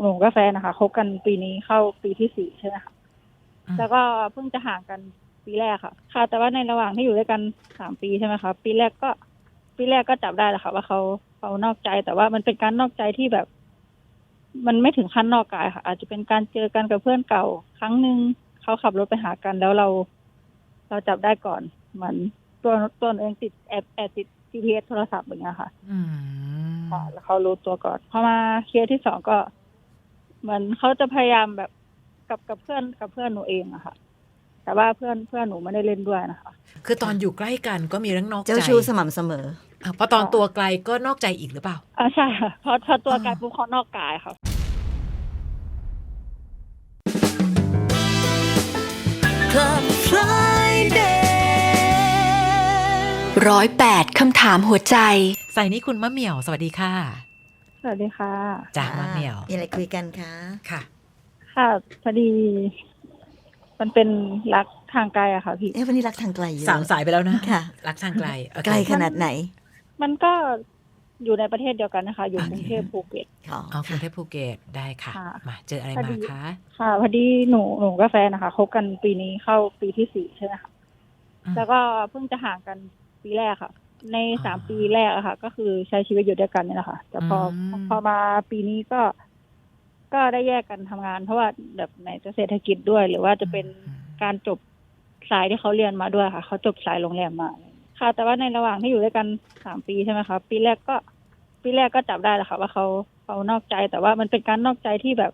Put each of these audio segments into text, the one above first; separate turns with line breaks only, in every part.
หนูกับแฟนนะคะคบกันปีนี้เข้าปีที่สี่ใช่ไหมคะ
อืม
แล้วก็เพิ่งจะห่างกันปีแรกค่ะ ค่ะ แต่ว่าในระหว่างที่อยู่ด้วยกันสามปีใช่ไหมคะปีแรกก็ปีแรกก็จับได้แหละค่ะ ว่าเขาเขานอกใจแต่ว่ามันเป็นการนอกใจที่แบบ มันไม่ถึงขั้นนอกกายค่ะ อาจจะเป็นการเจอกันกับเพื่อนเก่า ครั้งหนึ่งเขาขับรถไปหากันแล้วเรา เราจับได้ก่อนเหมือนตัวตัวเองติดแอบแอบติด GPS โทรศัพท์อย่างเงี้ยค่ะ
อืม
ค่ะแล้วเขารู้ตัวก่อน พอมาเคสที่สองก็ เหมือนเขาจะพยายามแบบกับกับเพื่อนกับเพื่อนหนูเองอะค่ะ แต่ว่าเพื่อนเพื่อนหนูไม่ได้เล่นด้วยนะคะ
คือตอนอยู่ใกล้กันก็มีเรื่องนอกใจ
เจ้าชู้สม่ำเสมอ
อะพอตอนตัวไกลก็นอกใจอีกหรือเปล่า
อ่าใช่ค่ะพอพอตัว
อ่า
กายปุ๊บเขานอกกายค่ะ
Club Friday
ร้อยแปดคำถามหัวใจ
ใส่นี่คุณมะเหมี่ยวสวัสดีค่ะ
ส วัสดีค่ะ
จ้า
อ่
มะเหมี่ยว
มีอะไรคุยกันคะ
ค่ะ
ค่ะพอดี มันเป็นรักทางไกลอะค่ะพี่
เอ๊ะวันนี้รักทางไกลอยู่
สามสายไปแล้วนะ
ค่ะ
รักทางไกลโอเค
ไกลขนาดไหน
มันก็อยู่ในประเทศเดียวกันนะคะ อยู่
โอเค
กรุงเทพภูเก็ต
อ๋อ
เอากรุงเทพภูเก็ตได้ค่ะ
ค่ะ
มาเจออะไร
พอ
มา
ดี
คะ
ค่ะพอดีหนูหนูกับแฟนนะคะคบกันปีนี้เข้าปีที่สี่ใช่ไหมคะ
อืม
แล้วก็เพิ่งจะห่างกันปีแรกค่ะ ใน
อ่า
สามปีแรกอะค่ะ ก็คือใช้ชีวิตอยู่ด้วยกันเนี่ยแหละค่ะ แต่พออ
ม
พอมาปีนี้ก็ ก็ได้แยกกันทำงาน เพราะว่าแบบไหนจะเศรษฐกิจด้วย หรือว่าจะเป็นการจบสายที่เขาเรียนมาด้วยค่ะ เขาจบสายโรงแรมมา ค่ะ แต่ว่าในระหว่างที่อยู่ด้วยกันสามปีใช่ไหมคะปีแรกก็ ปีแรกก็จับได้แหละค่ะ ว่าเขาเขานอกใจ แต่ว่ามันเป็นการนอกใจที่แบบ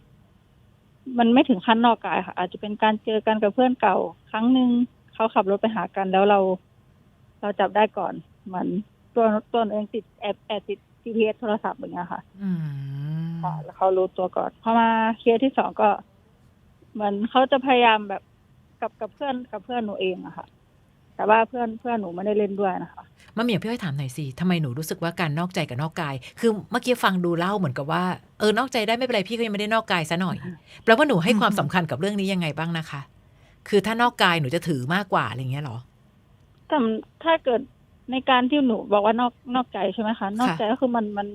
มันไม่ถึงขั้นนอกกายค่ะ อาจจะเป็นการเจอกันกับเพื่อนเก่า ครั้งหนึ่งเขาขับรถไปหากันแล้วเรา เราจับได้ก่อน เหมือนตัวตัวเองติดแอบแอบติด GPS โทรศัพท์อย่างเงี้ยค่ะ
อืม
ค่ะ แล้วเขารู้ตัวก่อนพอมาเคสที่สองก็ เหมือนเขาจะพยายามแบบกับกับเพื่อนกับเพื่อนหนูเองอะค่ะ แต่ว่าเพื่อนเพื่อนหนูไม่ได้เล่นด้วยนะคะ
มะเหมี่ยวพี่อ้อยถามหน่อยสิทำไมหนูรู้สึกว่าการนอกใจกับนอกกาย คือเมื่อกี้ฟังดูเล่าเหมือนกับว่าเออนอกใจได้ไม่เป็นไรพี่ก็ยังไม่ได้นอกกายซะหน่อยแปลว่าหนูให้ความสำคัญกับเรื่องนี้ยังไงบ้างนะคะ คือถ้านอกกายหนูจะถือมากกว่าอะไรอย่างเงี้ยเหรอ
แต่ถ้าเกิด ในการที่หนูบอกว่านอกนอกใจใช่ไหมคะนอกใจก็คือมันมัน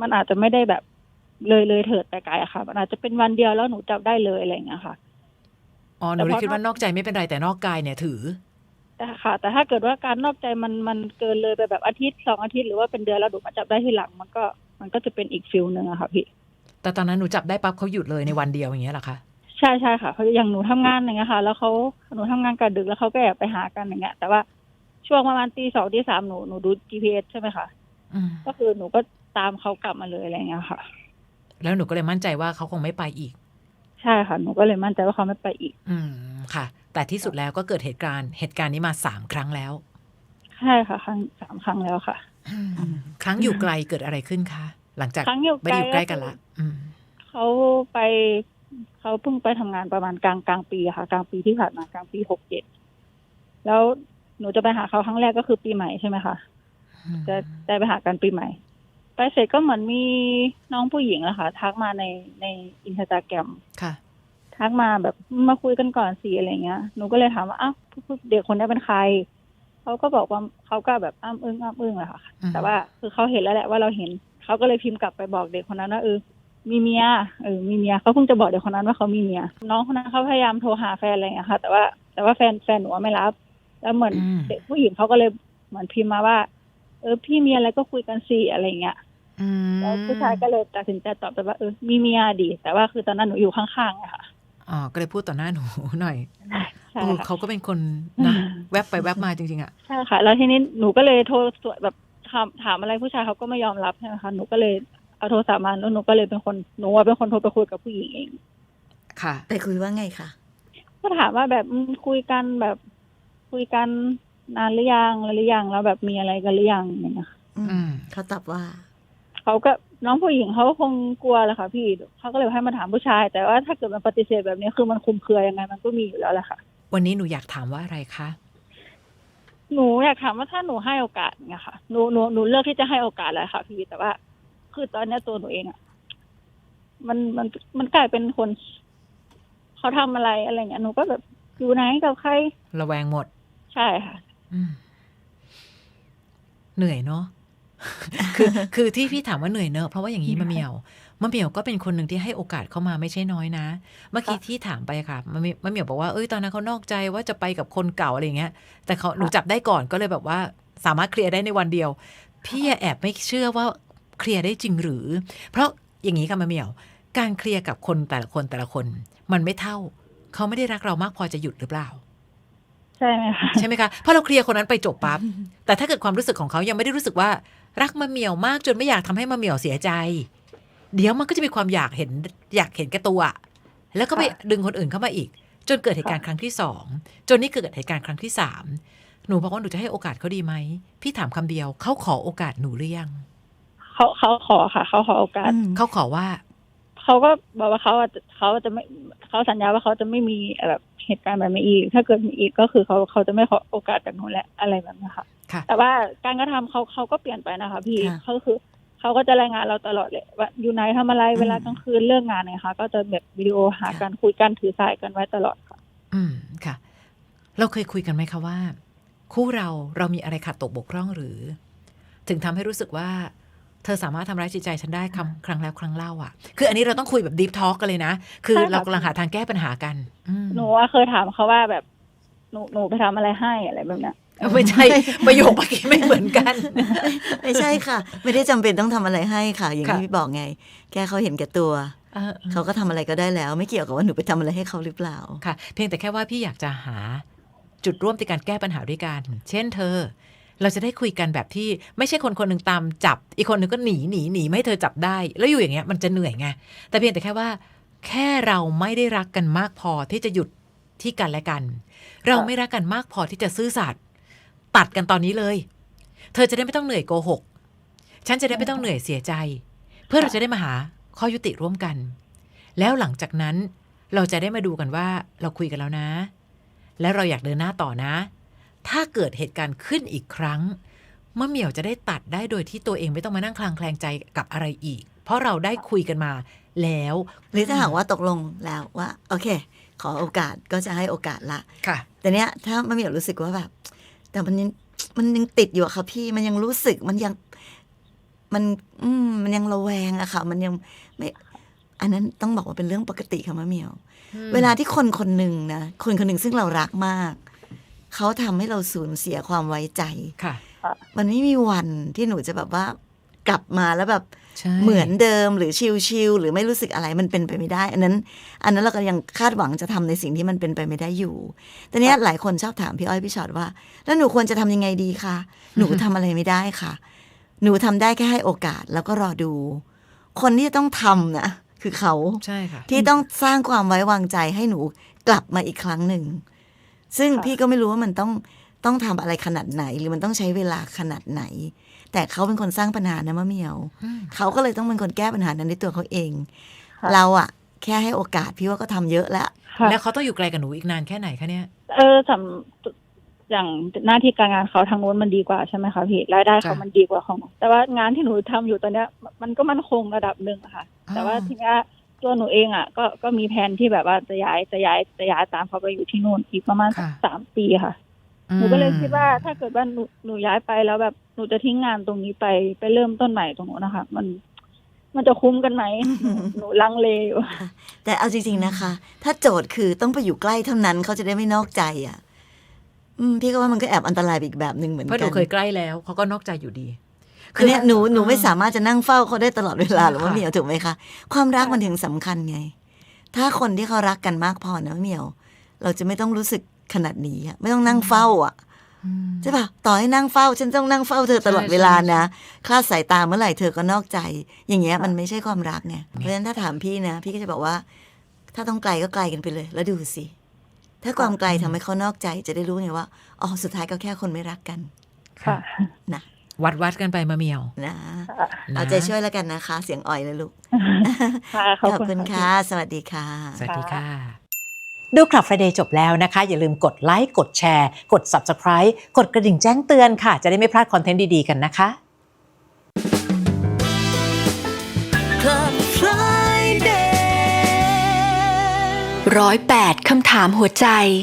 มันอาจจะไม่ได้แบบเลยเลยเถิดไปไกลอะค่ะ มันอาจจะเป็นวันเดียวแล้วหนูจับได้เลยอะไรอย่างเงี้ยค่ะ
อ๋อหนูเลยคิดว่านอกใจไม่เป็นไรแต่นอกกายเนี่ยถือ
แต่ค่ะ แต่ถ้าเกิดว่าการนอกใจมันมันเกินเลยไปแบบอาทิตย์สองอาทิตย์หรือว่าเป็นเดือนแล้วหนูมาจับได้ทีหลัง มันก็มันก็จะเป็นอีกฟิลหนึ่งอะค่ะพี่
แต่ตอนนั้นหนูจับได้ปั๊บเขาหยุดเลยในวันเดียวอย่างเงี้ยเหรอคะ
ใช่ใช่ค่ะเพราะอย่างหนูทำงานอย่างเงี้ยค่ะ แล้วเขาหนูทำงานกะดึกแล้วเขาก็แอบไปหากันอย่างเงี้ย แต่ว่า ช่วงประมาณตีสองตีสามหนูหนูดู GPS ใช่ไหมคะ
อืม
ก็คือหนูก็ตามเขากลับมาเลยอะไรเงี้ยค่ะ
แล้วหนูก็เลยมั่นใจว่าเขาคงไม่ไปอีก
ใช่ค่ะ หนูก็เลยมั่นใจว่าเขาไม่ไปอีก
อืมค่ะ แต่ที่สุดแล้วก็เกิดเหตุการณ์เหตุการณ์นี้มาสามครั้งแล้ว
ใช่ค่ะ ครั้งสามครั้งแล้วค่ะ
ครั้งอยู่ไกลเกิดอะไรขึ้นคะหลังจาก
ครั้งอยู่
ไม่ได้อยู่ใกล้กัน
ก็
ละ
คือ
อืม
เขาไปเขาเพิ่งไปทำงานประมาณกลางกลางปีอะค่ะ กลางปีที่ผ่านมากลางปีหกเจ็ดแล้ว หนูจะไปหาเขาครั้งแรกก็คือปีใหม่ใช่ไหมคะจะได้ไปหากันปีใหม่ ไปเสร็จก็เหมือนมีน้องผู้หญิงอะค่ะ ทักมาในในอินสตาแกรม
ค่ะ
ทักมาแบบมาคุยกันก่อนสิอะไรเงี้ยหนูก็เลยถามว่าอ้าวเด็กคนนี้เป็นใครเขาก็บอกว่าเขาก็แบบอ้ำอึ้งอ้ำอึ้งอะค่ะ
อืม
แต่ว่าคือเขาเห็นแล้วแหละว่าเราเห็นเขาก็เลยพิมพ์กลับไปบอกเด็กคนนั้นว่าเออมีเมียเออมีเมียเขาเพิ่งจะบอกเด็กคนนั้นว่าเขามีเมียน้องคนนั้นเขาพยายามโทรหาแฟนอะไรเงี้ยค่ะ แต่ว่าแต่ว่าแฟนแฟนหนูอะไม่รับ แล้วเหมือน
อืม
เด็กผู้หญิงเขาก็เลยเหมือนพิมพ์มาว่า เออ พี่มีอะไรก็คุยกันสิอะไรเงี้ย
อืม
แล้วผู้ชายก็เลยตัดสินใจตอบไปว่าเออมีเมียดี แต่ว่าคือตอนนั้นหนูอยู่ข้างๆอะค่ะ
อ๋อก็เลยพูดต่อหน้าหนูหน่อย
ใช่
เออ
ค่ะ
เขาก็เป็นคนนะแวบไปแวบมาจริงๆอะ
ใช่ค่ะ แล้วทีนี้หนูก็เลยโทรสวยแบบถามถามอะไรผู้ชายเขาก็ไม่ยอมรับใช่ไหมคะหนูก็เลยเอาโทรศัพท์มาแล้วหนูก็เลยเป็นคนหนูอะเป็นคนโทรไปคุยกับผู้หญิงเอง
ค่ะ
ไปคุยว่าไงคะ
ก็ถามว่าแบบอืมคุยกันแบบ คุยกันนานหรือยังอะไรหรือยังแล้วแบบมีอะไรกันหรือยังอย่างเงี้ยค่ะ
อืม
อืม
เขาตอบว่า
เขาก็น้องผู้หญิงเขาก็คงกลัวแหละค่ะพี่เขาก็เลยให้มาถามผู้ชาย แต่ว่าถ้าเกิดมันปฏิเสธแบบนี้คือมันคลุมเครือยังไงมันก็มีอยู่แล้วแหละค่ะ
วันนี้หนูอยากถามว่าอะไรคะ
หนูอยากถามว่าถ้าหนูให้โอกาสเนี่ยค่ะหนูหนูหนูเลือกที่จะให้โอกาสแล้วค่ะ พี่แต่ว่า คือตอนเนี้ยตัวหนูเองอะมันมันมันกลายเป็นคนเขาทำอะไรอะไรเงี้ยหนูก็แบบอยู่ไหนกับใคร
ระแวงหมด
ใช่ค่ะ
อืมเหนื่อยเนาะ คือคือที่พี่ถามว่าเหนื่อยเนอะเพราะว่าอย่างนี้มาเมียวมะเหมียวก็เป็นคนหนึ่งที่ให้โอกาสเข้ามาไม่ใช่น้อยนะ เมื่อกี้ที่ถามไปค่ะมะเหมียวมะเหมียวบอกว่าเอ้ยตอนนั้นเขานอกใจว่าจะไปกับคนเก่าอะไรอย่างเงี้ย แต่เขาหนูจับได้ก่อนก็เลยแบบว่า สามารถเคลียร์ได้ในวันเดียว พี่แอบไม่เชื่อว่าเคลียร์ได้จริงหรือ เพราะอย่างนี้ค่ะมะเหมียว การเคลียร์กับคนแต่ละคนแต่ละคน มันไม่เท่า เขาไม่ได้รักเรามากพอจะหยุดหรือเปล่า
ใช่ไหมคะ
ใช่ไหมคะเพราะเราเคลียร์คนนั้นไปจบปั๊บแต่ถ้าเกิดความรู้สึกของเขายังไม่ได้รู้สึกว่า รักมะเหมี่ยวมากจนไม่อยากทำให้มะเหมี่ยวเสียใจ เดี๋ยวมันก็จะมีความอยากเห็นอยากเห็นแก่ตัว แล้วก็ไปดึงคนอื่นเข้ามาอีก จนเกิดเหตุการณ์ครั้งที่สองจนนี่เกิดเหตุการณ์ครั้งที่สามหนูบอกว่าหนูจะให้โอกาสเขาดีไหมพี่ถามคำเดียวเขาขอโอกาสหนูหรือยัง
เขาเขาขอค่ะ เขาขอโอกาส
อืม
เขาขอว่า
เขาก็บอกว่าเขาอะจะเขาจะไม่เขาสัญญาว่าเขาจะไม่มีแบบเหตุการณ์แบบนี้อีก ถ้าเกิดมีอีกก็คือเขาเขาจะไม่ขอโอกาสจากหนูและอะไรแบบนี้ค่ะ
ค่ะ
แต่ว่าการกระทำเขาเขาก็เปลี่ยนไปนะคะ พี่
ค่ะ
เขาคือเขาก็จะรายงานเราตลอดเลยว่าอยู่ไหนทำอะไรเวลากลางคืนเลิกงานเนี่ยค่ะ ก็จะแบบวิดีโอหากันคุยกันถือสายกันไว้ตลอดค่ะ
อืมค่ะ เราเคยคุยกันไหมคะว่า คู่เราเรามีอะไรขาดตกบกพร่องหรือ ถึงทำให้รู้สึกว่า เธอสามารถทำร้ายจิตใจฉันได้คำครั้งแล้วครั้งเล่าอะ คืออันนี้เราต้องคุยแบบดีฟทอ l k กันเลยนะ คือ
ใช่ค่ะ
เรากำลังหาทางแก้ปัญหากันอืม
หนูว่าเคยถามเขาว่าแบบหนูหนูไปทำอะไรให้อะไรแบบเนี้ย
ไม่ใช่ประโยคเมื่อกี้ไม่เหมือนกัน
ไม่ใช่ค่ะ ไม่ได้จำเป็นต้องทำอะไรให้ค่ะ อย่าง
ค่ะ
ที่พี่บอกไงแค่เขาเห็นแก่ตัว
เออ
เขาก็ทำอะไรก็ได้แล้ว ไม่เกี่ยวกับว่าหนูไปทำอะไรให้เขาหรือเปล่า
ค่ะ เพียงแต่แค่ว่าพี่อยากจะหาจุดร่วมในการแก้ปัญหาด้วยกัน เช่นเธอ เราจะได้คุยกันแบบที่ไม่ใช่คนคนหนึ่งตามจับ อีกคนหนึ่งก็หนีหนีหนีไม่ให้เธอจับได้ แล้วอยู่อย่างเงี้ยมันจะเหนื่อยไงแต่เพียงแต่แค่ว่า แค่เราไม่ได้รักกันมากพอที่จะหยุดที่กันและกัน เราไม่รักกันมากพอที่จะซื่อสัตย์ตัดกันตอนนี้เลย เธอจะได้ไม่ต้องเหนื่อยโกหกฉันจะได้ไม่ต้องเหนื่อยเสียใจ เพื่อเราจะได้มาหาข้อยุติร่วมกัน แล้วหลังจากนั้นเราจะได้มาดูกันว่าเราคุยกันแล้วนะ แล้วเราอยากเดินหน้าต่อนะ ถ้าเกิดเหตุการณ์ขึ้นอีกครั้งมะเหมี่ยวจะได้ตัดได้โดยที่ตัวเองไม่ต้องมานั่งคลางแคลงใจกับอะไรอีก เพราะเราได้คุยกันมาแล้ว
หรือถ้าหากว่าตกลงแล้วว่า โอเค ขอโอกาสก็จะให้โอกาสละ
ค่ะ
แต่เนี้ยถ้ามันมีรู้สึกว่าแบบ แต่มันยังมันยังติดอยู่อะค่ะพี่มันยังรู้สึกมันยังมัน อืมมันยังระแวงอะค่ะ มันยังไม่ อันนั้นต้องบอกว่าเป็นเรื่องปกติค่ะมะเหมียว เวลาที่คนคนหนึ่งนะคนคนหนึ่งซึ่งเรารักมาก เขาทำให้เราสูญเสียความไว้ใจ
ค่ะ
มันไม่มีวันที่หนูจะแบบว่ากลับมาแล้วแบบ
ใช่
เหมือนเดิมหรือชิลๆหรือไม่รู้สึกอะไรมันเป็นไปไม่ได้ อันนั้น อันนั้นเราก็ยังคาดหวังจะทำในสิ่งที่มันเป็นไปไม่ได้อยู่ แต่เนี้ยหลายคนชอบถามพี่อ้อยพี่ชอตว่า แล้วหนูควรจะทำยังไงดีคะหนูทำอะไรไม่ได้ค่ะ หนูทำได้แค่ให้โอกาสแล้วก็รอดู คนที่จะต้องทำนะคือเขา
ใช่ค่ะ
ที่ต้องสร้างความไว้วางใจให้หนูกลับมาอีกครั้งหนึ่ง ซึ่ง
ค่ะ
พี่ก็ไม่รู้ว่ามันต้องต้องทำอะไรขนาดไหน หรือมันต้องใช้เวลาขนาดไหน แต่เขาเป็นคนสร้างปัญหานะมะเหมียว
อืม
เขาก็เลยต้องเป็นคนแก้ปัญหานั้นด้วยตัวเขาเอง
ค่ะ
เราอะแค่ให้โอกาสพี่ว่าก็ทำเยอะแล้ว
ค่ะ
แล้วเขาต้องอยู่ไกลกับหนูอีกนานแค่ไหนคะเนี่ย
เออสำอย่างหน้าที่การงานเขาทางนู้นมันดีกว่าใช่ไหมคะพี่รายได้เขา
จ้ะ
มันดีกว่าของหนูแต่ว่างานที่หนูทำอยู่ตอนเนี้ย มันก็มั่นคงระดับหนึ่งอะค่ะ
อ่า
แต่ว่าทีเนี้ย ตัวหนูเองอะก็ก็มีแผนที่แบบว่าจะย้ายจะย้ายจะย้ายตามเขาไปอยู่ที่นู่นอีกประมาณสักสามปีค่ะ หนูก็เลยคิดว่าถ้าเกิดว่าหนูหนูย้ายไปแล้วแบบหนูจะทิ้งงานตรงนี้ไปไปเริ่มต้นใหม่ตรงนู้นนะคะ มันมันจะคุ้มกันไหมหนูหนูลังเลอยู่
แต่เอาจริง ๆ นะคะ ถ้าโจทย์คือต้องไปอยู่ใกล้เท่านั้นเขาจะได้ไม่นอกใจอะอืม พี่ก็ว่ามันก็แอบอันตรายไปอีกแบบหนึ่งเหมือน
เพราะห
กั
นู
น
เคยใกล้แล้วเขาก็นอกใจอยู่ดี
คือเนี่ยหนูหนูไม่สามารถจะนั่งเฝ้าเขาได้ตลอดเวลาหรือว่า
ค่ะ
เหมียวถูกไหมคะความรักมันถึงสำคัญไง ถ้าคนที่เขารักกันมากพอนะเหมียว เราจะไม่ต้องรู้สึกขนาดนี้อะไม่ต้องนั่งเฝ้าอะ
อืม
ใช่ปะต่อให้นั่งเฝ้า ฉันต้องนั่งเฝ้าเธอตลอด
ใช่
เวลา
ใช่
นะคลาดสายตาเมื่อไหร่เธอก็นอกใจ อย่างเงี้ยมันไม่ใช่ความรักไงเพราะฉะนั้นถ้าถามพี่นะ พี่ก็จะบอกว่า ถ้าต้องไกลก็ไกลกันไปเลย แล้วดูสิถ้าความไกลทำให้เขานอกใจจะได้รู้ไงว่าอ๋อสุดท้ายก็แค่คนไม่รักกัน
ค่ะ
นะ
วัดวัดกันไปมาเหมียว
นะ
ค่ะ
นะ
เอาใจช่วยแล้วกันนะคะ เสียงอ่อยเลยลูก
ค่ะขอบ
ขอบ
คุ
คุณณ
ค่ะ
ค่ะ สวัสดีค่ะ
สวัสดีค่ะ
ดูคลับ Friday จบแล้วนะคะ อย่าลืมกดไลค์กดแชร์ กด Subscribe กดกระดิ่งแจ้งเตือนค่ะ จะได้ไม่พลาดคอนเทนต์ดี ๆ กันนะคะ
Club Friday
ร้อยแปดคำถามหัวใจ